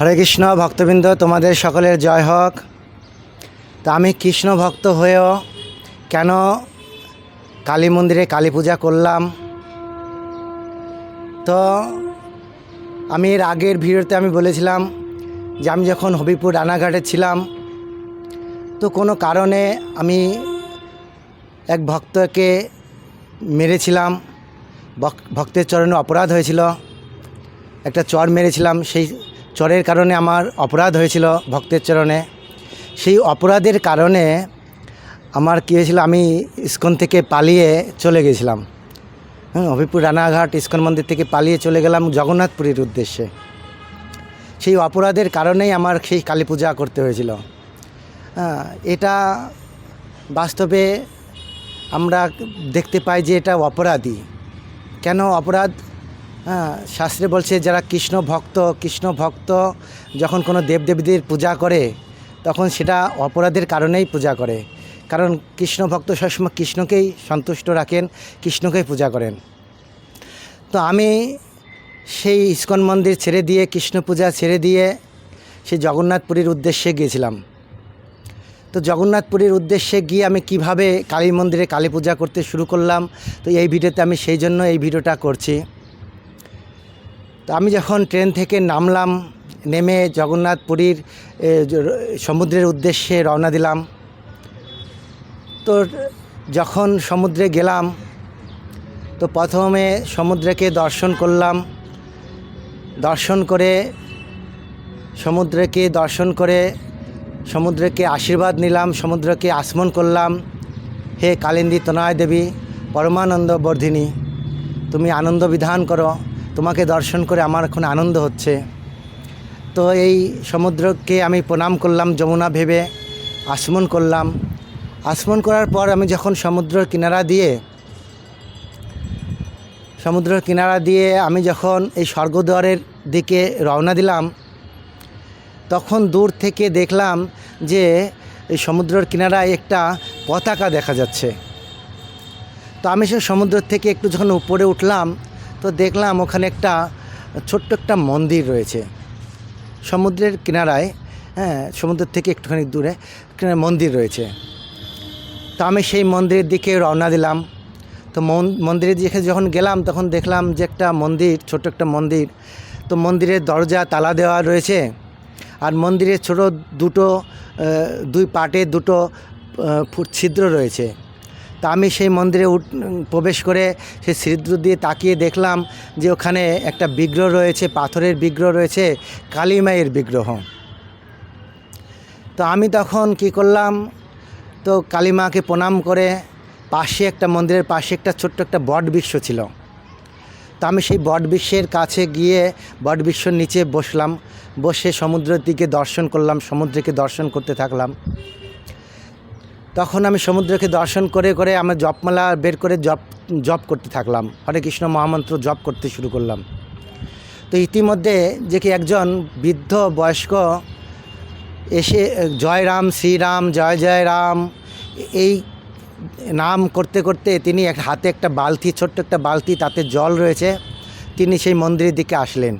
হরে কৃষ্ণ, ভক্তবৃন্দ, তোমাদের সকলের জয় হোক। তা আমি কৃষ্ণ ভক্ত হয়েও কেন কালী মন্দিরে কালী পূজা করলাম? তো আমি এর আগের ভিডিওতে আমি বলেছিলাম যে আমি যখন হবিপুর রানাঘাটে ছিলাম, তো কোনো কারণে আমি এক ভক্তকে মেরেছিলাম। ভক- ভক্তের চরণে অপরাধ হয়েছিল। একটা চর মেরেছিলাম, সেই চরের কারণে আমার অপরাধ হয়েছিল ভক্তের চরণে। সেই অপরাধের কারণে আমার কী হয়েছিল, আমি ইস্কন থেকে পালিয়ে চলে গেছিলাম। হ্যাঁ হবিপুর রানাঘাট ইস্কন মন্দির থেকে পালিয়ে চলে গেলাম জগন্নাথপুরীর উদ্দেশ্যে। সেই অপরাধের কারণেই আমার সেই কালী পূজা করতে হয়েছিল। হ্যাঁ এটা বাস্তবে আমরা দেখতে পাই যে এটা অপরাধী। কেন অপরাধ? শাস্ত্রে বলছে, যারা কৃষ্ণ ভক্ত কৃষ্ণ ভক্ত, যখন কোনো দেবদেবীদের পূজা করে, তখন সেটা অপরাধের কারণেই পূজা করে। কারণ কৃষ্ণ ভক্ত সবসময় কৃষ্ণকেই সন্তুষ্ট রাখেন, কৃষ্ণকেই পূজা করেন। তো আমি সেই ইস্কন মন্দির ছেড়ে দিয়ে, কৃষ্ণ পূজা ছেড়ে দিয়ে, সেই জগন্নাথপুরীর উদ্দেশ্যে গিয়েছিলাম। তো জগন্নাথপুরীর উদ্দেশ্যে গিয়ে আমি কীভাবে কালী মন্দিরে কালী পূজা করতে শুরু করলাম, তো এই ভিডিওতে আমি সেই জন্য এই ভিডিওটা করছি। তো আমি যখন ট্রেন থেকে নামলাম নেমে জগন্নাথপুরীর এ, জ- সমুদ্রের উদ্দেশ্যে রওনা দিলাম তো যখন সমুদ্রে গেলাম তো প্রথমে সমুদ্রকে দর্শন করলাম। দর্শন করে সমুদ্রকে দর্শন করে সমুদ্রকে আশীর্বাদ নিলাম সমুদ্রকে আসমন করলাম। হে কালিন্দী তনয় দেবী পরমানন্দ বর্ধিনী তুমি আনন্দ বিধান করো। তোমাকে দর্শন করে আমার এখন আনন্দ হচ্ছে। তো এই সমুদ্রকে আমি প্রণাম করলাম, যমুনা ভেবে আসমন করলাম। আসমন করার পর আমি যখন সমুদ্রের কিনারা দিয়ে, সমুদ্রের কিনারা দিয়ে আমি যখন এই স্বর্গদ্বারের দিকে রওনা দিলাম, তখন দূর থেকে দেখলাম যে এই সমুদ্রের কিনারায় একটা পতাকা দেখা যাচ্ছে। তো আমি সে সমুদ্র থেকে একটু যখন উপরে উঠলাম তো দেখলাম ওখানে একটা ছোট্ট একটা মন্দির রয়েছে। সমুদ্রের কিনারায় হ্যাঁ সমুদ্রের থেকে একটুখানি দূরে মন্দির রয়েছে। তো আমি সেই মন্দিরের দিকে রওনা দিলাম। তো মন- মন্দিরের দিকে যখন গেলাম, তখন দেখলাম যে একটা মন্দির ছোট একটা মন্দির। তো মন্দিরের দরজা, তালা দেওয়া রয়েছে। আর মন্দিরের ছোট দুটো দুই পাটে দুটো ছিদ্র রয়েছে। তা আমি সেই মন্দিরে উঠ, প্রবেশ করে সেই ছিদ্র দিয়ে তাকিয়ে দেখলাম যে ওখানে একটা বিগ্রহ রয়েছে, পাথরের বিগ্রহ রয়েছে, কালীমায়ের বিগ্রহ। তো আমি তখন কি করলাম, তো কালীমাকে প্রণাম করে পাশে একটা মন্দিরের পাশে একটা ছোট্ট একটা বট বৃক্ষ ছিল। তো আমি সেই বট বৃক্ষের কাছে গিয়ে বট বৃক্ষর নিচে বসলাম, বসে সমুদ্রের দিকে দর্শন করলাম, সমুদ্রকে দর্শন করতে থাকলাম। তখন আমি সমুদ্রকে দর্শন করে করে আমি জপমালা বের করে জপ জপ করতে থাকলাম। হরে কৃষ্ণ মহামন্ত্র জপ করতে শুরু করলাম। তো ইতিমধ্যে যে কি একজন বৃদ্ধ বয়স্ক এসে জয় রাম শ্রীরাম, জয় জয় রাম, এই নাম করতে করতে তিনি এক হাতে একটা বালতি, ছোট্ট একটা বালতি, তাতে জল রয়েছে। তিনি সেই মন্দিরের দিকে আসলেন।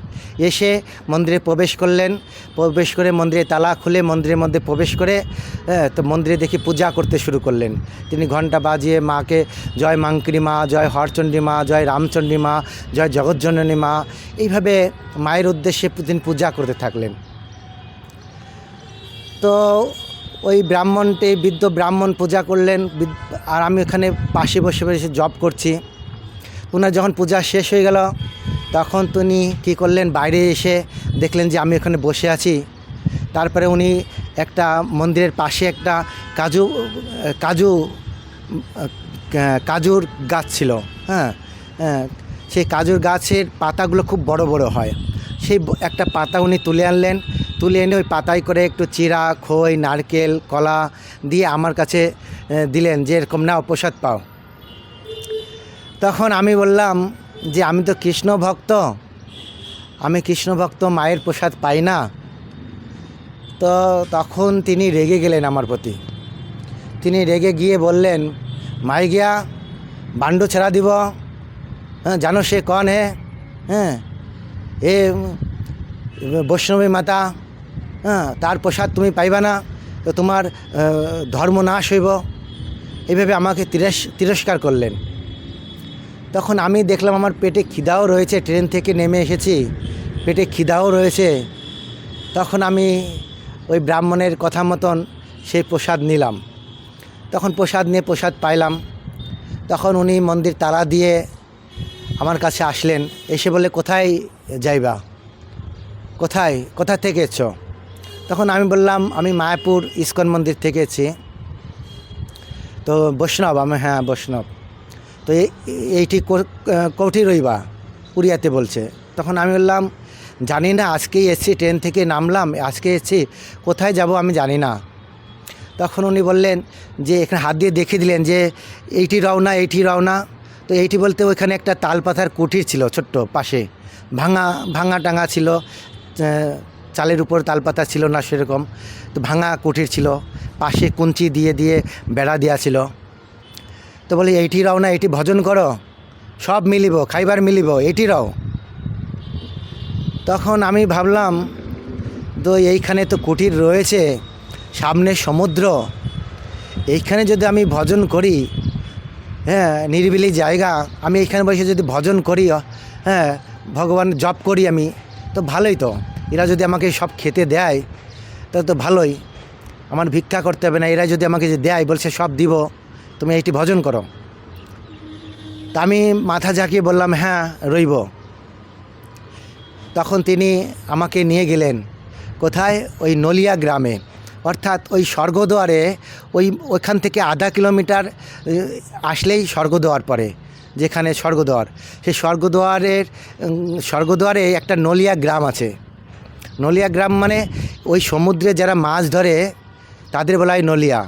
এসে মন্দিরে প্রবেশ করলেন। প্রবেশ করে মন্দিরে তালা খুলে মন্দিরের মধ্যে প্রবেশ করে তো মন্দিরে দেখি পূজা করতে শুরু করলেন। তিনি ঘণ্টা বাজিয়ে মাকে, জয় মাঙ্কিনী মা, জয় হরচণ্ডী মা, জয় রামচণ্ডী মা, জয় জগজ্জননী মা, এইভাবে মায়ের উদ্দেশ্যে তিনি পূজা করতে থাকলেন। তো ওই ব্রাহ্মণটি, বৃদ্ধ ব্রাহ্মণ পূজা করলেন। আর আমি ওখানে পাশে বসে বসে জব করছি। ওনার যখন পূজা শেষ হয়ে গেল, তখন তিনি কী করলেন, বাইরে এসে দেখলেন যে আমি ওখানে বসে আছি। তারপরে উনি একটা মন্দিরের পাশে একটা কাজু কাজু কাজুর গাছ ছিল হ্যাঁ হ্যাঁ সেই কাজুর গাছের পাতাগুলো খুব বড় বড় হয়। সেই একটা পাতা উনি তুলে আনলেন, তুলে এনে ওই পাতায় করে একটু চিরা, খই, নারকেল, কলা দিয়ে আমার কাছে দিলেন যে এরকম না প্রসাদ পাও। তখন আমি বললাম যে, আমি তো কৃষ্ণ ভক্ত, আমি কৃষ্ণ ভক্ত মায়ের প্রসাদ পাই না। তো তখন তিনি রেগে গেলেন আমার প্রতি। তিনি রেগে গিয়ে বললেন, মাই গিয়া, বান্ডু ছেড়া দিব। হ্যাঁ জানো সে কন হে? হ্যাঁ এ বৈষ্ণবী মাতা হ্যাঁ তার প্রসাদ তুমি পাইবা না, তো তোমার ধর্ম নাশ হইব। এইভাবে আমাকে তিরস, তিরস্কার করলেন। তখন আমি দেখলাম আমার পেটে খিদাও রয়েছে, ট্রেন থেকে নেমে এসেছি, পেটে খিদাও রয়েছে। তখন আমি ওই ব্রাহ্মণের কথা মতন সেই প্রসাদ নিলাম। তখন প্রসাদ নিয়ে প্রসাদ পাইলাম। তখন উনি মন্দির তালা দিয়ে আমার কাছে আসলেন। এসে বলে, কোথায় যাইবা? কোথায়? কোথা থেকে এসছো? তখন আমি বললাম, আমি মায়াপুর ইস্কন মন্দির থেকে এসেছি। তো বৈষ্ণব, আমি হ্যাঁ বৈষ্ণব। তো এই- এইটি কো- কৌটি রইবা, উড়িয়াতে বলছে। তখন আমি বললাম, জানি না, আজকেই এসছি, ট্রেন থেকে নামলাম, আজকে এসছি, কোথায় যাব আমি জানি না। তখন উনি বললেন যে, এখানে হাত দিয়ে দেখিয়ে দিলেন যে, এইটি রওনা এইটি রওনা। তো এইটি বলতে ওইখানে একটা তালপাতার কুটির ছিল, ছোট্ট, পাশে। ভাঙা ভাঙা টাঙা ছিল চালের উপর তালপাতা ছিল না সেরকম। তো ভাঙা কুটির ছিল, পাশে কুঞ্চি দিয়ে দিয়ে বেড়া দেওয়া ছিল। তো বলি, এইটি রাও না, এইটি ভজন করো। সব মিলিব, খাইবার মিলিব, এইটি রাও। তখন আমি ভাবলাম তো এইখানে তো কুটির রয়েছে, সামনে সমুদ্র। এইখানে যদি আমি ভজন করি হ্যাঁ নিরিবিলি জায়গা, আমি এইখানে বসে যদি ভজন করি হ্যাঁ ভগবান জপ করি আমি, তো ভালোই তো। এরা যদি আমাকে সব খেতে দেয় তাহলে তো ভালোই। আমার ভিক্ষা করতে হবে না, এরা যদি আমাকে যে দেয়, বলছে সব দিব। তুমি এইটি ভজন করো। তা আমি মাথা ঝাঁকিয়ে বললাম হ্যাঁ রইব। তখন তিনি আমাকে নিয়ে গেলেন। কোথায়? ওই নলিয়া গ্রামে। অর্থাৎ ওই স্বর্গদুয়ারে ওই, ওইখান থেকে আধা কিলোমিটার আসলেই স্বর্গদুয়ার পড়ে, যেখানে স্বর্গদুয়ার সেই স্বর্গদুয়ারের স্বর্গদুয়ারে একটা নলিয়া গ্রাম আছে। নলিয়া গ্রাম মানে ওই সমুদ্রে যারা মাছ ধরে, তাদের বলা হয় নলিয়া।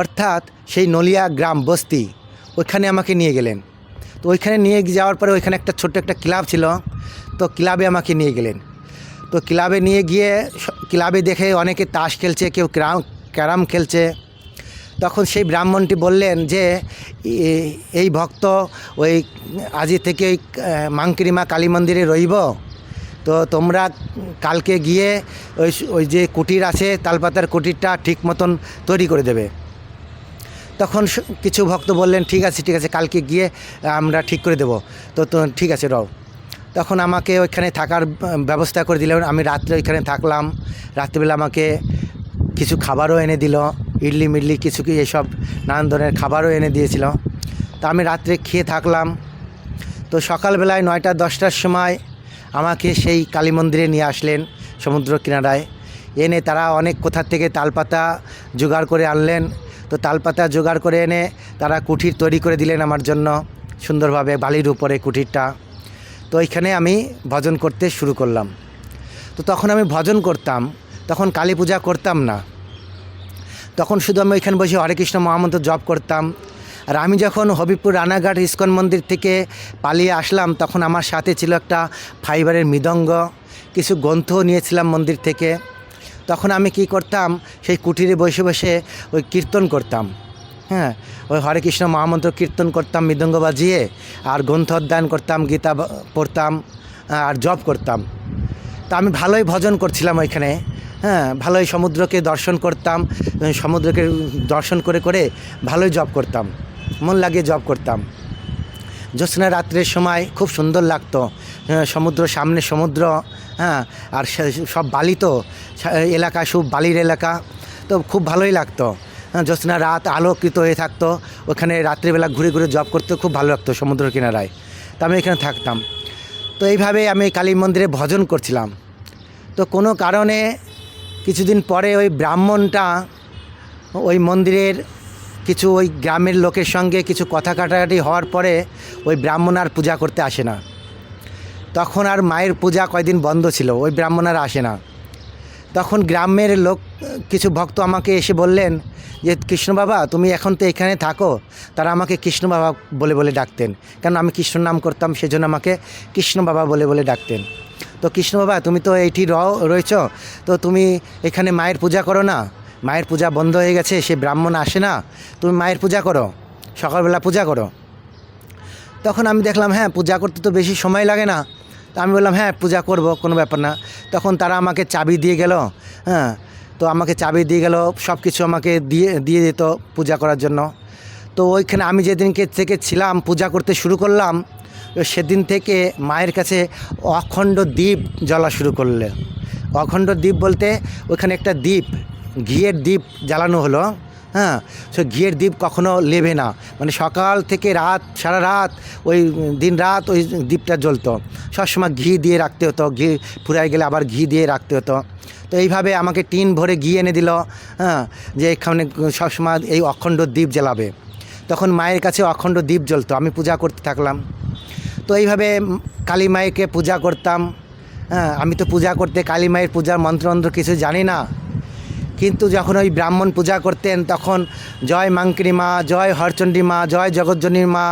অর্থাৎ সেই নলিয়া গ্রাম বস্তি, ওইখানে আমাকে নিয়ে গেলেন। তো ওইখানে নিয়ে যাওয়ার পরে ওইখানে একটা ছোট্ট একটা ক্লাব ছিল, তো ক্লাবে আমাকে নিয়ে গেলেন। তো ক্লাবে নিয়ে গিয়ে ক্লাবে দেখে অনেকে তাস খেলছে, কেউ ক্যারাম খেলছে। তখন সেই ব্রাহ্মণটি বললেন যে এই ভক্ত ওই আজি থেকে ওই মাংকিরিমা কালী মন্দিরে রইব। তো তোমরা কালকে গিয়ে ওই ওই যে কুটির আছে, তালপাতার কুটিরটা ঠিক মতন তৈরি করে দেবে। তখন কিছু ভক্ত বললেন, ঠিক আছে ঠিক আছে, কালকে গিয়ে আমরা ঠিক করে দেব। তো ঠিক আছে, রও। তখন আমাকে ওইখানে থাকার ব্যবস্থা করে দিলেন। আমি রাত্রে ওইখানে থাকলাম। রাত্রিবেলা আমাকে কিছু খাবারও এনে দিল। ইডলি মিডলি কিছু কি এসব নানান ধরনের খাবারও এনে দিয়েছিল। তো আমি রাত্রে খেয়ে থাকলাম। তো সকালবেলায় নয়টা, দশটার সময় আমাকে সেই কালী মন্দিরে নিয়ে আসলেন সমুদ্র কিনারায়। এনে তারা অনেক কোথার থেকে তালপাতা জোগাড় করে আনলেন। তো তালপাতা জোগাড় করে এনে তারা কুঠির তৈরি করে দিলেন আমার জন্য সুন্দরভাবে বালির উপরে কুঠিরটা। তো ওইখানে আমি ভজন করতে শুরু করলাম। তো তখন আমি ভজন করতাম, তখন কালী পূজা করতাম না। তখন শুধু আমি ওইখানে বসে হরে কৃষ্ণ মহামন্ত্র জপ করতাম। আর আমি যখন হবিপুর রানাঘাট ইস্কন মন্দির থেকে পালিয়ে আসলাম, তখন আমার সাথে ছিল একটা ফাইবারের মৃদঙ্গ। কিছু গ্রন্থও নিয়েছিলাম মন্দির থেকে। তখন আমি কি করতাম? সেই কুটিরে বসে বসে ওই কীর্তন করতাম। হ্যাঁ? ওই হরে কৃষ্ণ মহামন্ত্র কীর্তন করতাম, মৃদঙ্গ বাজিয়ে, আর গ্রন্থ অধ্যয়ন করতাম, গীতা পড়তাম আর জব করতাম। তা আমি ভালোই ভজন করছিলাম ওইখানে। হ্যাঁ? ভালোই সমুদ্রকে দর্শন করতাম সমুদ্রকে দর্শন করে করে ভালোই জব করতাম। মন লাগিয়ে জব করতাম। জ্যোৎস্না রাত্রের সময় খুব সুন্দর লাগতো। সমুদ্র সামনে সমুদ্র হ্যাঁ আর সব বালি তো এলাকা সব বালির এলাকা, তো খুব ভালোই লাগতো। জ্যোৎস্না রাত আলোকিত হয়ে থাকতো, ওখানে রাত্রিবেলা ঘুরে ঘুরে জব করতে খুব ভালো লাগতো সমুদ্র কিনারায়। তো আমি এখানে থাকতাম। তো এইভাবে আমি কালী মন্দিরে ভজন করছিলাম। তো কোনো কারণে কিছুদিন পরে ওই ব্রাহ্মণটা ওই মন্দিরের কিছু ওই গ্রামের লোকের সঙ্গে কিছু কথা কাটাকাটি হওয়ার পরে ওই ব্রাহ্মণ আর পূজা করতে আসে না। তখন আর মায়ের পূজা কয়দিন বন্ধ ছিল, ওই ব্রাহ্মণ আর আসে না। তখন গ্রামের লোক, কিছু ভক্ত আমাকে এসে বললেন যে, কৃষ্ণ বাবা, তুমি এখন তো এখানে থাকো। তারা আমাকে কৃষ্ণ বাবা বলে বলে ডাকতেন। কারণ আমি কৃষ্ণ নাম করতাম, সেজন্য আমাকে কৃষ্ণ বাবা বলে বলে ডাকতেন। তো কৃষ্ণ বাবা, তুমি তো এইটি রয়েছ। তো তুমি এখানে মায়ের পূজা করো না। মায়ের পূজা বন্ধ হয়ে গেছে, সে ব্রাহ্মণ আসে না। তুমি মায়ের পূজা করো, সকালবেলা পূজা করো। তখন আমি দেখলাম হ্যাঁ পূজা করতে তো বেশি সময় লাগে না। তো আমি বললাম হ্যাঁ পূজা করব, কোনো ব্যাপার না। তখন তারা আমাকে চাবি দিয়ে গেল হ্যাঁ তো আমাকে চাবি দিয়ে গেল সব কিছু আমাকে দিয়ে দিয়ে দিত পূজা করার জন্য। তো ওইখানে আমি যেদিনকে থেকে ছিলাম, পূজা করতে শুরু করলাম সেদিন থেকে মায়ের কাছে অখণ্ড দ্বীপ জ্বলা শুরু করলে। অখণ্ড দ্বীপ বলতে ওইখানে একটা দ্বীপ ঘিয়ের দ্বীপ জ্বালানো হলো হ্যাঁ? সে ঘিয়ের দ্বীপ কখনো লেবে না। মানে সকাল থেকে রাত, সারা রাত, ওই দিন রাত ওই দ্বীপটা জ্বলতো। সবসময় ঘি দিয়ে রাখতে হতো, ঘি ফুরাই গেলে আবার ঘি দিয়ে রাখতে হতো। তো এইভাবে আমাকে টিন ভরে ঘি এনে দিল হ্যাঁ? যে এখানে সবসময় এই অখণ্ড দ্বীপ জ্বালাবে। তখন মায়ের কাছে অখণ্ড দ্বীপ জ্বলতো, আমি পূজা করতে থাকলাম। তো এইভাবে কালী মায়েকে পূজা করতাম হ্যাঁ? আমি তো পূজা করতে, কালী মায়ের পূজার মন্ত্রমন্ত্র কিছু জানি না। কিন্তু যখন ওই ব্রাহ্মণ পূজা করতেন, তখন জয় মাঙ্কিনী মা, জয় হরচণ্ডী মা, জয় জগজ্জনীর মা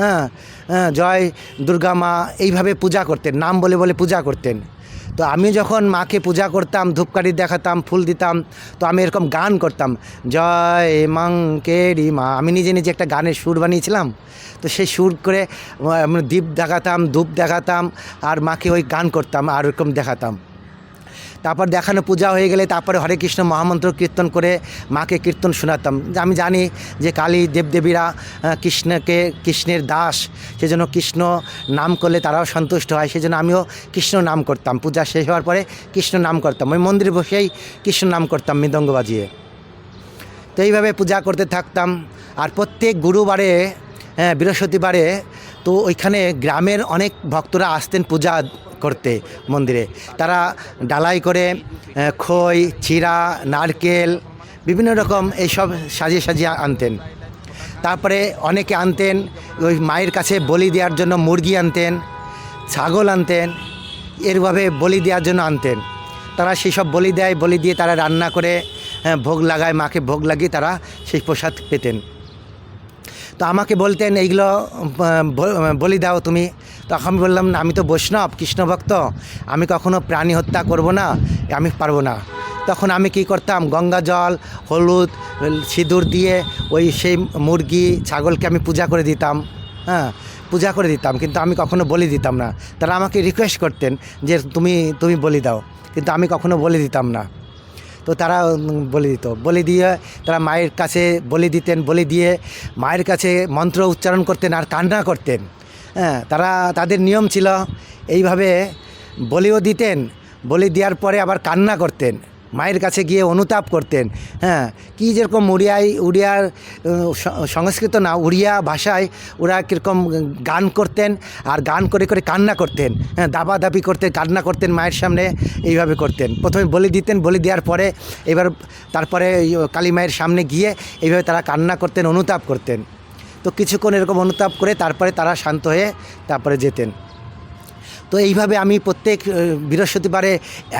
হ্যাঁ হ্যাঁ জয় দুর্গা মা এইভাবে পূজা করতেন, নাম বলে বলে পূজা করতেন। তো আমি যখন মাকে পূজা করতাম, ধূপকাঠি দেখাতাম, ফুল দিতাম, তো আমি এরকম গান করতাম, জয় মাঙ্কেরি মা। আমি নিজে নিজে একটা গানের সুর বানিয়েছিলাম, তো সেই সুর করে আমরা দীপ দেখাতাম, ধূপ দেখাতাম, আর মাকে ওই গান করতাম, আর ওরকম দেখাতাম। তারপর দেখানো পূজা হয়ে গেলে তারপরে হরে কৃষ্ণ মহামন্ত্র কীর্তন করে মাকে কীর্তন শোনাতাম। আমি জানি যে কালী দেবদেবীরা কৃষ্ণকে, কৃষ্ণের দাস, সেজন্য কৃষ্ণ নাম করলে তারাও সন্তুষ্ট হয়, সেজন্য আমিও কৃষ্ণ নাম করতাম। পূজা শেষ হওয়ার পরে কৃষ্ণ নাম করতাম। ওই মন্দিরে বসেই কৃষ্ণ নাম করতাম মৃদঙ্গ বাজিয়ে। তো এইভাবে পূজা করতে থাকতাম। আর প্রত্যেক গুরুবারে বৃহস্পতিবারে তো ওইখানে গ্রামের অনেক ভক্তরা আসতেন পূজা করতে মন্দিরে। তারা ডালাই করে খই চিরা নারকেল বিভিন্ন রকম এইসব সাজিয়ে সাজিয়ে আনতেন। তারপরে অনেকে আনতেন ওই মায়ের কাছে বলি দেওয়ার জন্য মুরগি আনতেন ছাগল আনতেন এরভাবে বলি দেওয়ার জন্য আনতেন। তারা সেই সব বলি দেয় বলি দিয়ে তারা রান্না করে হ্যাঁ, ভোগ লাগায় মাকে ভোগ লাগিয়ে তারা সেই প্রসাদ পেতেন। তো আমাকে বলতেন, এইগুলো বলি দাও তুমি। তখন আমি বললাম, না, আমি তো বৈষ্ণব, কৃষ্ণ ভক্ত। আমি কখনো প্রাণী হত্যা করব না, আমি পারব না। তখন আমি কি করতাম, গঙ্গা জল, হলুদ, সিঁদুর দিয়ে ওই সেই মুরগি, ছাগলকে আমি পূজা করে দিতাম হ্যাঁ পূজা করে দিতাম। কিন্তু আমি কখনো বলি দিতাম না। তারা আমাকে রিকোয়েস্ট করতেন যে, তুমি তুমি বলি দাও। কিন্তু আমি কখনো বলে দিতাম না। তো তারা বলে দিত। বলে দিয়ে তারা মায়ের কাছে বলে দিতেন, বলে দিয়ে মায়ের কাছে মন্ত্র উচ্চারণ করতেন আর কান্না করতেন। হ্যাঁ তারা, তাদের নিয়ম ছিল, এইভাবে বলিও দিতেন, বলি দেওয়ার পরে আবার কান্না করতেন। মায়ের কাছে গিয়ে অনুতাপ করতেন। হ্যাঁ কি যেরকম উড়িয়ায়, উড়িয়ার সংস্কৃত না, উড়িয়া ভাষায় ওরা কীরকম গান করতেন আর গান করে করে কান্না করতেন। হ্যাঁ দাবাদাবি করতেন কান্না করতেন মায়ের সামনে, এইভাবে করতেন। প্রথমে বলি দিতেন, বলি দেওয়ার পরে এবার তারপরে কালী মায়ের সামনে গিয়ে এইভাবে তারা কান্না করতেন, অনুতাপ করতেন। তো কিছুক্ষণ এরকম অনুতাপ করে তারপরে তারা শান্ত হয়ে তারপরে যেতেন। তো এইভাবে আমি প্রত্যেক বৃহস্পতিবারে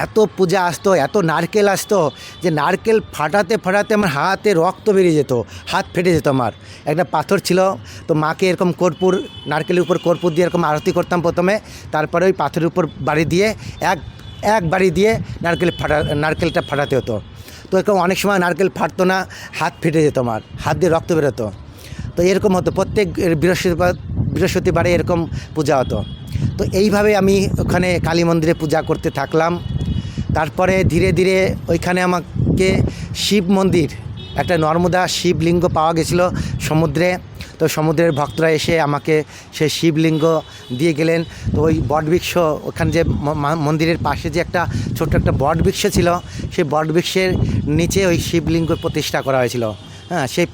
এত পূজা আসতো, এত নারকেল আসতো, যে নারকেল ফাটাতে ফাটাতে আমার হাতে রক্ত বেরিয়ে যেত, হাত ফেটে যেত আমার। একটা পাথর ছিল, তো মাকে এরকম কর্পূর, নারকেলের উপর কর্পূর দিয়ে এরকম আরতি করতাম প্রথমে, তারপরে ওই পাথরের উপর বাড়ি দিয়ে, এক এক বাড়ি দিয়ে নারকেল ফাটা, নারকেলটা ফাটাতে হতো। তো এরকম অনেক সময় নারকেল ফাটতো না, হাত ফেটে যেত আমার, হাত দিয়ে রক্ত বেরোতো। তো এরকম হতো, প্রত্যেক বৃহস্পতিবার বৃহস্পতিবারে এরকম পূজা হতো। তো এইভাবে আমি ওখানে কালী মন্দিরে পূজা করতে থাকলাম। তারপরে ধীরে ধীরে ওইখানে আমাকে শিব মন্দির, একটা নর্মদা শিবলিঙ্গ পাওয়া গেছিল সমুদ্রে। তো সমুদ্রের ভক্তরা এসে আমাকে সেই শিবলিঙ্গ দিয়ে গেলেন। তো ওই বটবৃক্ষ, ওখানে যে মন্দিরের পাশে যে একটা ছোট্ট একটা বটবৃক্ষ ছিল, সেই বটবৃক্ষের নিচে ওই শিবলিঙ্গ প্রতিষ্ঠা করা হয়েছিল। হ্যাঁ সেই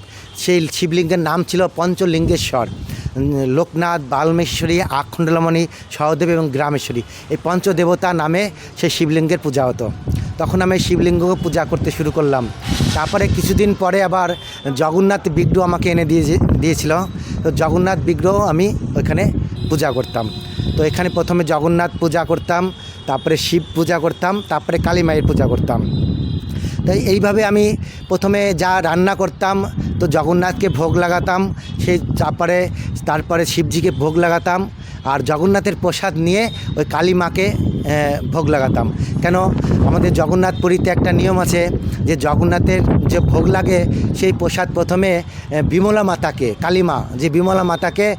সেই শিবলিঙ্গের নাম ছিল পঞ্চলিঙ্গেশ্বর। লোকনাথ, বালমেশ্বরী, আখণ্ডলমণি, সহদেব এবং গ্রামেশ্বরী। এই পঞ্চদেবতা নামে সেই শিবলিঙ্গের পূজা হতো। তখন আমি শিবলিঙ্গকে পূজা করতে শুরু করলাম। তারপরে কিছুদিন পরে আবার জগন্নাথ বিগ্রহ আমাকে এনে দিয়ে দিয়েছিল। তো জগন্নাথ বিগ্রহ আমি ওইখানে পূজা করতাম। তো এখানে প্রথমে জগন্নাথ পূজা করতাম, তারপরে শিব পূজা করতাম, তারপরে কালী মায়ের পূজা করতাম। তাই এইভাবে আমি প্রথমে যা রান্না করতাম, তো জগন্নাথকে ভোগ লাগাতাম সেই তারপরে তারপরে শিবজিকে ভোগ লাগাতাম, আর জগন্নাথের প্রসাদ নিয়ে ওই কালী মাকে ভোগ লাগাতাম। কেন? আমাদের জগন্নাথ পুরীতে একটা নিয়ম আছে যে জগন্নাথের যে ভোগ লাগে, সেই প্রসাদ প্রথমে বিমলা মাতাকে, কালীমা, যে বিমলা মাতাকে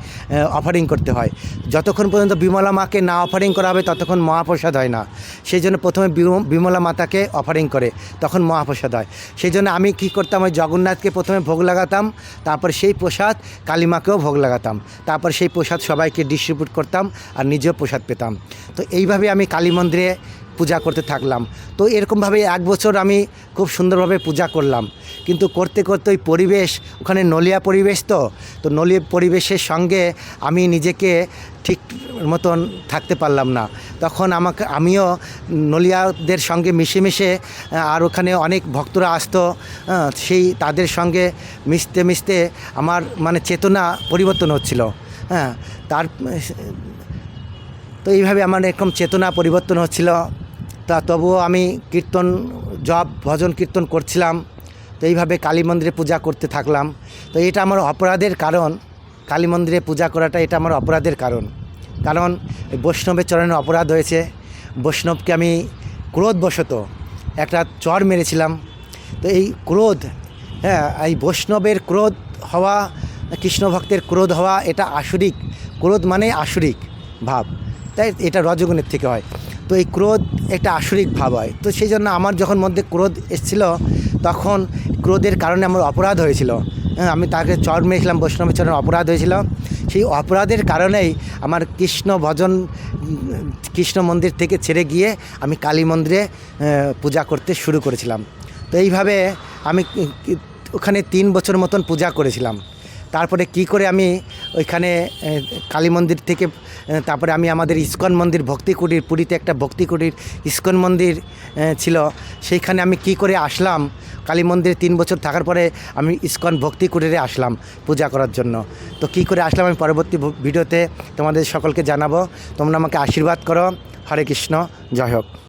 অফারিং করতে হয়। যতক্ষণ পর্যন্ত বিমলা মাকে না অফারিং করা হবে, ততক্ষণ মহাপ্রসাদ হয় না। সেই জন্য প্রথমে বিম- বিমলা মাতাকে অফারিং করে, তখন মহাপ্রসাদ হয়। সেই জন্য আমি কী করতাম, ওই জগন্নাথকে প্রথমে ভোগ লাগাতাম, তারপর সেই প্রসাদ, কালীমাকেও ভোগ লাগাতাম। তারপর সেই প্রসাদ সবাইকে ডিস্ট্রিবিউট করতাম আর নিজেও প্রসাদ পেতাম। তো এইভাবে আমি কালী মন্দিরে পূজা করতে থাকলাম। তো এরকমভাবে এক বছর আমি খুব সুন্দরভাবে পূজা করলাম। কিন্তু করতে করতে ওই পরিবেশ, ওখানে নলিয়া পরিবেশ তো তো নলিয়া পরিবেশের সঙ্গে আমি নিজেকে ঠিক মতন থাকতে পারলাম না। তখন আমাকে, আমিও নলিয়াদের সঙ্গে মিশে মিশে আর ওখানে অনেক ভক্তরা আসতো সেই তাদের সঙ্গে মিশতে মিশতে আমার মানে চেতনা পরিবর্তন হচ্ছিল। হ্যাঁ তার তো এইভাবে আমার এরকম চেতনা পরিবর্তন হচ্ছিল। তা তবুও আমি কীর্তন, জপ, ভজন কীর্তন করছিলাম। তো এইভাবে কালী মন্দিরে পূজা করতে থাকলাম। তো এটা আমার অপরাধের কারণ। কালী মন্দিরে পূজা করাটা এটা আমার অপরাধের কারণ। কারণ বৈষ্ণবের চরণে অপরাধ হয়েছে। বৈষ্ণবকে আমি ক্রোধবশত একটা চর মেরেছিলাম। তো এই ক্রোধ হ্যাঁ এই বৈষ্ণবের ক্রোধ হওয়া কৃষ্ণ ভক্তের ক্রোধ হওয়া এটা আসরিক। ক্রোধ মানে আসরিক ভাব। তাই এটা রজগুণের থেকে হয়। তো এই ক্রোধ একটা আসরিক ভাব হয়। তো সেই জন্য আমার যখন মধ্যে ক্রোধ এসেছিল, তখন ক্রোধের কারণে আমার অপরাধ হয়েছিল। হ্যাঁ আমি তাকে চর মেরেছিলাম, বৈষ্ণবের চরণে অপরাধ হয়েছিল। সেই অপরাধের কারণেই আমার কৃষ্ণ ভজন, কৃষ্ণ মন্দির থেকে ছেড়ে গিয়ে আমি কালী মন্দিরে পূজা করতে শুরু করেছিলাম। তো এইভাবে আমি, ওখানে তিন বছর মতন পূজা করেছিলাম। তারপরে কি করে আমি ওইখানে কালী মন্দির থেকে তারপরে আমি আমাদের ইস্কন মন্দির ভক্তি কুটির পুরীতে একটা ভক্তি কুটির ইস্কন মন্দির ছিল। সেইখানে আমি কি করে আসলাম? কালী মন্দিরে তিন বছর থাকার পরে আমি ইস্কন ভক্তি কুটিরে আসলাম পূজা করার জন্য। তো কি করে আসলাম আমি পরবর্তী ভিডিওতে তোমাদের সকলকে জানাব। তোমরা আমাকে আশীর্বাদ করো। হরে কৃষ্ণ। জয় হোক।